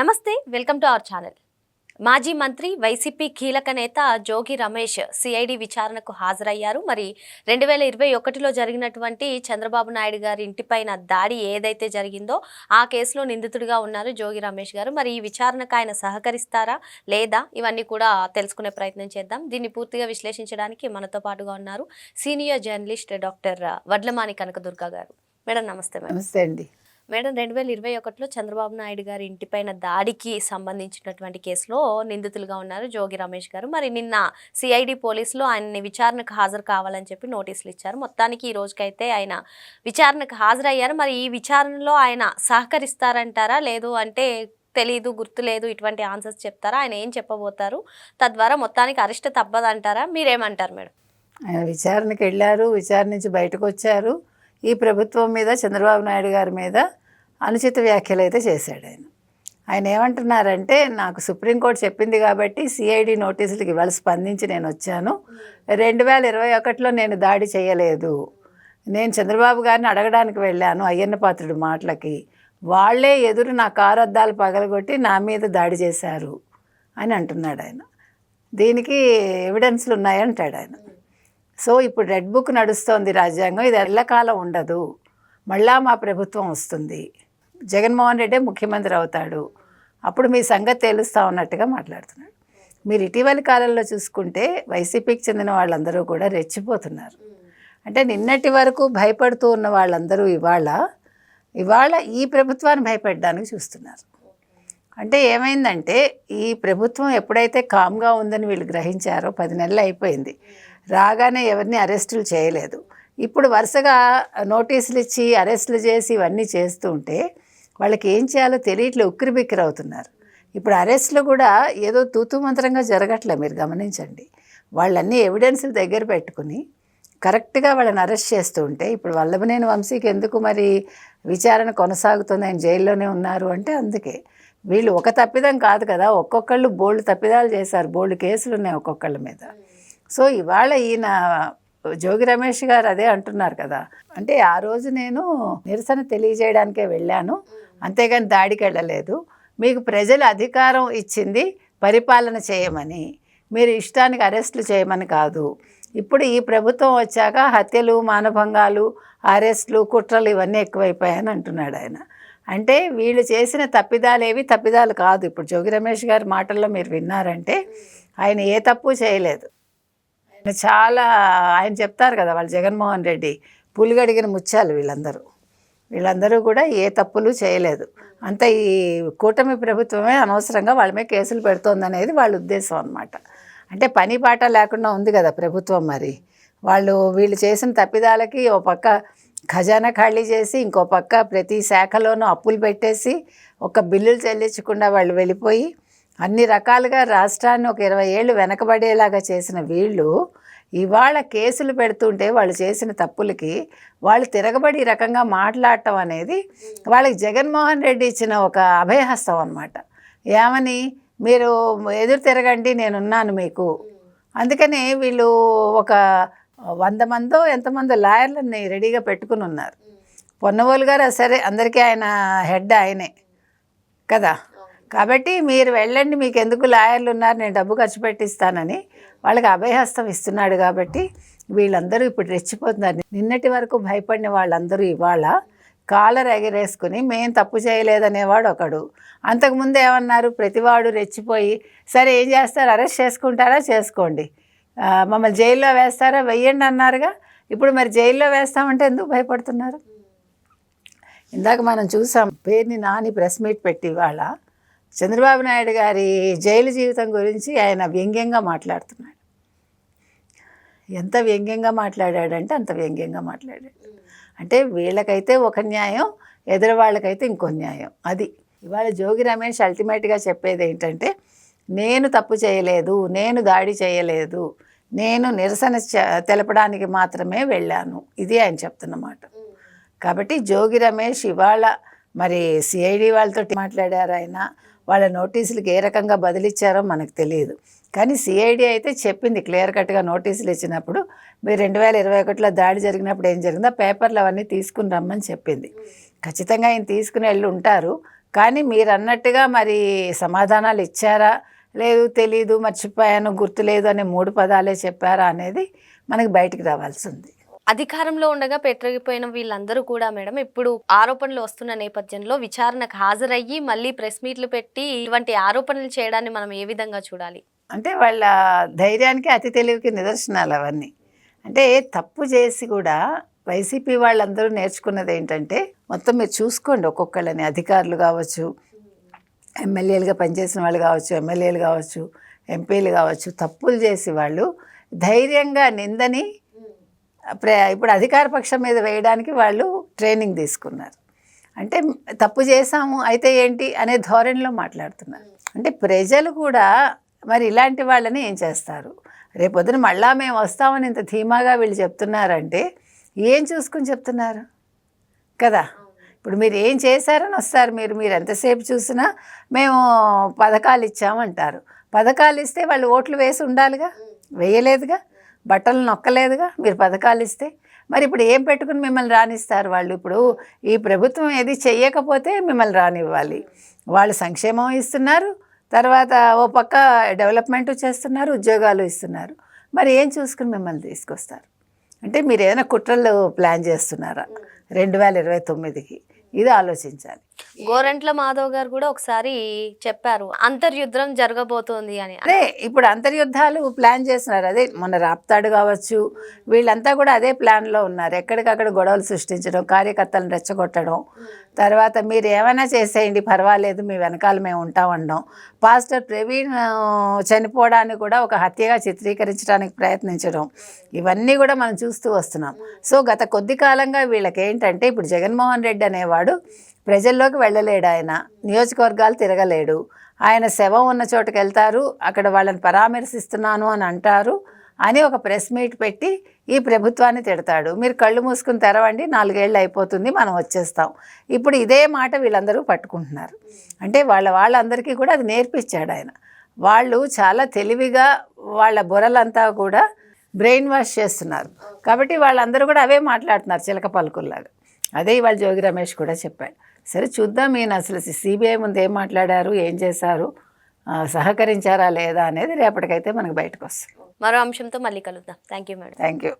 నమస్తే welcome to our channel. మాజీ మంత్రి వైసీపీ కీలక నేత జోగి రమేష్ సిఐడి విచారణకు హాజరయ్యారు. మరి రెండు వేల ఇరవై ఒకటిలో జరిగినటువంటి చంద్రబాబు నాయుడు గారి ఇంటిపైన దాడి ఏదైతే జరిగిందో ఆ కేసులో నిందితుడిగా ఉన్నారు జోగి రమేష్ గారు. మరి ఈ విచారణకు ఆయన సహకరిస్తారా లేదా ఇవన్నీ కూడా తెలుసుకునే ప్రయత్నం చేద్దాం. దీన్ని పూర్తిగా విశ్లేషించడానికి మనతో పాటుగా ఉన్నారు senior journalist doctor Vadlamani Kanakadurga garu. Madam నమస్తే మేడం. నమస్తే అండి. మేడం రెండు వేల ఇరవై ఒకటిలో చంద్రబాబు నాయుడు గారి ఇంటిపైన దాడికి సంబంధించినటువంటి కేసులో నిందితులుగా ఉన్నారు జోగి రమేష్ గారు. మరి నిన్న సిఐడి పోలీసులు ఆయన్ని విచారణకు హాజరు కావాలని చెప్పి నోటీసులు ఇచ్చారు. మొత్తానికి ఈ రోజుకైతే ఆయన విచారణకు హాజరయ్యారు. మరి ఈ విచారణలో ఆయన సహకరిస్తారంటారా? లేదు అంటే తెలీదు గుర్తులేదు ఇటువంటి ఆన్సర్స్ చెప్తారా? ఆయన ఏం చెప్పబోతారు? తద్వారా మొత్తానికి అరెస్ట్ తప్పదంటారా? మీరేమంటారు మేడం? ఆయన విచారణకి వెళ్ళారు విచారణ నుంచి బయటకు వచ్చారు. ఈ ప్రభుత్వం మీద చంద్రబాబు నాయుడు గారి మీద అనుచిత వ్యాఖ్యలు అయితే చేశాడు ఆయన. ఆయన ఏమంటున్నారంటే నాకు సుప్రీంకోర్టు చెప్పింది కాబట్టి సిఐడి నోటీసులకి ఇవాళ స్పందించి నేను వచ్చాను. రెండు వేల ఇరవై ఒకటిలో నేను దాడి చేయలేదు. నేను చంద్రబాబు గారిని అడగడానికి వెళ్ళాను అయ్యన్న పాత్రుడి మాటలకి. వాళ్ళే ఎదురు నా కారు అద్దాలు పగలగొట్టి నా మీద దాడి చేశారు అని అంటున్నాడు ఆయన. దీనికి ఎవిడెన్స్లు ఉన్నాయంటాడు ఆయన. సో ఇప్పుడు రెడ్ బుక్ నడుస్తోంది రాజ్యాంగం. ఇది ఎల్లకాలం ఉండదు. మళ్ళా మా ప్రభుత్వం వస్తుంది. జగన్మోహన్ రెడ్డే ముఖ్యమంత్రి అవుతాడు. అప్పుడు మీ సంగతి తేలుస్తా ఉన్నట్టుగా మాట్లాడుతున్నాడు మీరు ఇటీవలి కాలంలో చూసుకుంటే వైసీపీకి చెందిన వాళ్ళందరూ కూడా రెచ్చిపోతున్నారు. అంటే నిన్నటి వరకు భయపడుతూ ఉన్న వాళ్ళందరూ ఇవాళ ఇవాళ ఈ ప్రభుత్వాన్ని భయపెట్టడానికి చూస్తున్నారు. అంటే ఏమైందంటే ఈ ప్రభుత్వం ఎప్పుడైతే కామ్గా ఉందని వీళ్ళు గ్రహించారో పది నెలలు అయిపోయింది. రాగానే ఎవరిని అరెస్టులు చేయలేదు. ఇప్పుడు వరుసగా నోటీసులు ఇచ్చి అరెస్టులు చేసి ఇవన్నీ చేస్తూ ఉంటే వాళ్ళకి ఏం చేయాలో తెలియట్లే ఉక్కిరి బిక్కిరి అవుతున్నారు. ఇప్పుడు అరెస్ట్లో కూడా ఏదో తూతు మంత్రంగా జరగట్లే మీరు గమనించండి. వాళ్ళన్నీ ఎవిడెన్స్లు దగ్గర పెట్టుకుని కరెక్ట్గా వాళ్ళని అరెస్ట్ చేస్తూ ఉంటే ఇప్పుడు వల్లభనేని వంశీకి ఎందుకు మరి విచారణ కొనసాగుతుంది ఆయన జైల్లోనే ఉన్నారు అంటే అందుకే. వీళ్ళు ఒక తప్పిదం కాదు కదా ఒక్కొక్కళ్ళు బోల్డ్ తప్పిదాలు చేశారు బోల్డ్ కేసులు ఉన్నాయి ఒక్కొక్కళ్ళ మీద. సో ఇవాళ ఈయన జోగి రమేష్ గారు అదే అంటున్నారు కదా. అంటే ఆ రోజు నేను నిరసన తెలియజేయడానికే వెళ్ళాను. అంతేగాని దాడికి వెళ్ళలేదు. మీకు ప్రజలు అధికారం ఇచ్చింది పరిపాలన చేయమని. మీరు ఇష్టానికి అరెస్టులు చేయమని కాదు. ఇప్పుడు ఈ ప్రభుత్వం వచ్చాక హత్యలు మానభంగాలు అరెస్టులు కుట్రలు ఇవన్నీ ఎక్కువైపోయాయని అంటున్నాడు ఆయన. అంటే వీళ్ళు చేసిన తప్పిదాలు ఏవి తప్పిదాలు కాదు. ఇప్పుడు జోగి రమేష్ గారి మాటల్లో మీరు విన్నారంటే ఆయన ఏ తప్పు చేయలేదు. చాలా ఆయన చెప్తారు కదా వాళ్ళు జగన్మోహన్ రెడ్డి పులిగడిగిన ముత్యాలు వీళ్ళందరూ. వీళ్ళందరూ కూడా ఏ తప్పులు చేయలేదు. అంత ఈ కూటమి ప్రభుత్వమే అనవసరంగా వాళ్ళ మీద కేసులు పెడుతోందనేది వాళ్ళ ఉద్దేశం అనమాట అంటే పని పాట లేకుండా ఉంది కదా ప్రభుత్వం మరి. వాళ్ళు వీళ్ళు చేసిన తప్పిదాలకి ఓ పక్క ఖజానా ఖాళీ చేసి ఇంకో పక్క ప్రతి శాఖలోనూ అప్పులు పెట్టేసి ఒక బిల్లులు చెల్లించకుండా వాళ్ళు వెళ్ళిపోయి అన్ని రకాలుగా రాష్ట్రాన్ని ఒక ఇరవై ఏళ్ళు వెనకబడేలాగా చేసిన వీళ్ళు ఇవాళ కేసులు పెడుతుంటే వాళ్ళు చేసిన తప్పులకి వాళ్ళు తిరగబడి ఈ రకంగా మాట్లాడటం అనేది వాళ్ళకి జగన్మోహన్ రెడ్డి ఇచ్చిన ఒక అభయహస్తం అనమాట ఏమని? మీరు ఎదురు తిరగండి నేనున్నాను మీకు. అందుకని వీళ్ళు ఒక వంద మందో ఎంతమందో లాయర్లని రెడీగా పెట్టుకుని ఉన్నారు. పొన్నవోలు గారు సరే అందరికీ ఆయన హెడ్ ఆయనే కదా. కాబట్టి మీరు వెళ్ళండి మీకు ఎందుకు లాయర్లు ఉన్నారు నేను డబ్బు ఖర్చు పెట్టిస్తానని. వాళ్ళకి అభయహస్తం ఇస్తున్నాడు కాబట్టి వీళ్ళందరూ ఇప్పుడు రెచ్చిపోతున్నారు. నిన్నటి వరకు భయపడిన వాళ్ళందరూ ఇవాళ కాలర్ ఎగరేసుకుని మేం తప్పు చేయలేదనేవాడు ఒకడు. అంతకుముందు ఏమన్నారు? ప్రతివాడు రెచ్చిపోయి సరే ఏం చేస్తారు? అరెస్ట్ చేసుకుంటారా? చేసుకోండి. మమ్మల్ని జైల్లో వేస్తారా? వెయ్యండి అన్నారుగా. ఇప్పుడు మరి జైల్లో వేస్తామంటే ఎందుకు భయపడుతున్నారు? ఇందాక మనం చూసాం పేరుని నాని ప్రెస్ మీట్ పెట్టి ఇవాళ చంద్రబాబు నాయుడు గారి జైలు జీవితం గురించి ఆయన వ్యంగ్యంగా మాట్లాడుతున్నాడు. ఎంత వ్యంగ్యంగా మాట్లాడాడంటే అంత వ్యంగ్యంగా మాట్లాడాడు. అంటే వీళ్ళకైతే ఒక న్యాయం ఎదురు వాళ్ళకైతే ఇంకో న్యాయం. అది. ఇవాళ జోగి రమేష్ అల్టిమేట్గా చెప్పేది ఏంటంటే నేను తప్పు చేయలేదు నేను దాడి చేయలేదు నేను నిరసన తెలపడానికి మాత్రమే వెళ్ళాను. ఇది ఆయన చెప్తున్నమాట కాబట్టి జోగి రమేష్ ఇవాళ మరి సిఐడి వాళ్ళతో మాట్లాడారు ఆయన. వాళ్ళ నోటీసులకు ఏ రకంగా బదిలిచ్చారో మనకు తెలియదు. కానీ సిఐడి అయితే చెప్పింది క్లియర్ కట్గా నోటీసులు ఇచ్చినప్పుడు మీరు రెండు వేల ఇరవై ఒకటిలో దాడి జరిగినప్పుడు ఏం జరిగిందో పేపర్లు అవన్నీ తీసుకుని రమ్మని చెప్పింది. ఖచ్చితంగా ఆయన తీసుకుని వెళ్ళి ఉంటారు. కానీ మీరు అన్నట్టుగా మరి సమాధానాలు ఇచ్చారా? లేదు తెలీదు మర్చిపోయాను గుర్తులేదు అనే మూడు పదాలే చెప్పారా అనేది మనకి బయటికి రావాల్సి ఉంది. అధికారంలో ఉండగా పెట్టగిపోయిన వీళ్ళందరూ కూడా మేడం ఇప్పుడు ఆరోపణలు వస్తున్న నేపథ్యంలో విచారణకు హాజరయ్యి మళ్ళీ ప్రెస్ మీట్లు పెట్టి ఇటువంటి ఆరోపణలు చేయడాన్ని మనం ఏ విధంగా చూడాలి? అంటే వాళ్ళ ధైర్యానికి అతి తెలివికి నిదర్శనాలు అవన్నీ. అంటే తప్పు చేసి కూడా వైసీపీ వాళ్ళందరూ నేర్చుకున్నది ఏంటంటే మొత్తం మీరు చూసుకోండి ఒక్కొక్కళ్ళని అధికారులు కావచ్చు ఎమ్మెల్యేలుగా పనిచేసిన వాళ్ళు కావచ్చు ఎమ్మెల్యేలు కావచ్చు ఎంపీలు కావచ్చు తప్పులు చేసి వాళ్ళు ధైర్యంగా నిందని ఇప్పుడు అధికార పక్షం మీద వేయడానికి వాళ్ళు ట్రైనింగ్ తీసుకున్నారు. అంటే తప్పు చేశాము అయితే ఏంటి అనే ధోరణిలో మాట్లాడుతున్నారు. అంటే ప్రజలు కూడా మరి ఇలాంటి వాళ్ళని ఏం చేస్తారు? రేపొద్దున మళ్ళా మేము వస్తామని ఇంత ధీమాగా వీళ్ళు చెప్తున్నారంటే ఏం చూసుకుని చెప్తున్నారు? కదా? ఇప్పుడు మీరు ఏం చేశారని వస్తారు మీరు మీరు ఎంతసేపు చూసినా మేము పథకాలు ఇచ్చామంటారు. పథకాలు ఇస్తే వాళ్ళు ఓట్లు వేసి ఉండాలిగా? వేయలేదుగా? బట్టలు నొక్కలేదుగా మీరు పథకాలు ఇస్తే. మరి ఇప్పుడు ఏం పెట్టుకుని మిమ్మల్ని రానిస్తారు వాళ్ళు? ఇప్పుడు ఈ ప్రభుత్వం ఏది చెయ్యకపోతే మిమ్మల్ని రానివ్వాలి. వాళ్ళు సంక్షేమం ఇస్తున్నారు తర్వాత ఓ పక్క డెవలప్మెంట్ చేస్తున్నారు ఉద్యోగాలు ఇస్తున్నారు. మరి ఏం చూసుకుని మిమ్మల్ని తీసుకొస్తారు? అంటే మీరు ఏదైనా కుట్రలు ప్లాన్ చేస్తున్నారా? రెండు వేల ఇరవై తొమ్మిదికి. ఇది ఆలోచించాలి. గోరంట్ల మాధవ్ గారు కూడా ఒకసారి చెప్పారు అంతర్యుద్ధం జరగబోతోంది అని. అదే ఇప్పుడు అంతర్యుద్ధాలు ప్లాన్ చేస్తున్నారు. అదే మొన్న రాప్తాడు కావచ్చు వీళ్ళంతా కూడా అదే ప్లాన్లో ఉన్నారు. ఎక్కడికక్కడ గొడవలు సృష్టించడం కార్యకర్తలను రెచ్చగొట్టడం. తర్వాత మీరు ఏమైనా చేసేయండి పర్వాలేదు మీ వెనకాల మేము ఉంటామనడం పాస్టర్ ప్రవీణ్ చనిపోవడానికి చనిపోవడాన్ని కూడా ఒక హత్యగా చిత్రీకరించడానికి ప్రయత్నించడం ఇవన్నీ కూడా మనం చూస్తూ వస్తున్నాం. సో గత కొద్ది కాలంగా వీళ్ళకి ఏంటంటే ఇప్పుడు జగన్మోహన్ రెడ్డి అనేవాడు ప్రజల్లోకి వెళ్ళలేడు ఆయన. నియోజకవర్గాలు తిరగలేడు. ఆయన శవం ఉన్న చోటుకు వెళ్తారు అక్కడ వాళ్ళని పరామర్శిస్తున్నాను అని అంటారు అని ఒక ప్రెస్ మీట్ పెట్టి ఈ ప్రభుత్వాన్ని తిడతాడు. మీరు కళ్ళు మూసుకుని తెరవండి నాలుగేళ్ళు అయిపోతుంది మనం వచ్చేస్తాం. ఇప్పుడు ఇదే మాట వీళ్ళందరూ పట్టుకుంటున్నారు. అంటే వాళ్ళ వాళ్ళందరికీ కూడా అది నేర్పించాడు ఆయన. వాళ్ళు చాలా తెలివిగా వాళ్ళ బుర్రలంతా కూడా బ్రెయిన్ వాష్ చేస్తున్నారు. కాబట్టి వాళ్ళందరూ కూడా అవే మాట్లాడుతున్నారు చిలక పలుకుల్లాగా. అదే ఇవాళ జోగి రమేష్ కూడా చెప్పాడు. సరే చూద్దాం ఈయన అసలు సిబిఐ ముందు ఏం మాట్లాడారు ఏం చేశారు సహకరించారా లేదా అనేది రేపటికైతే మనకు బయటకు వస్తుంది. మరో అంశంతో మళ్ళీ కలుద్దాం. Thank you madam thank you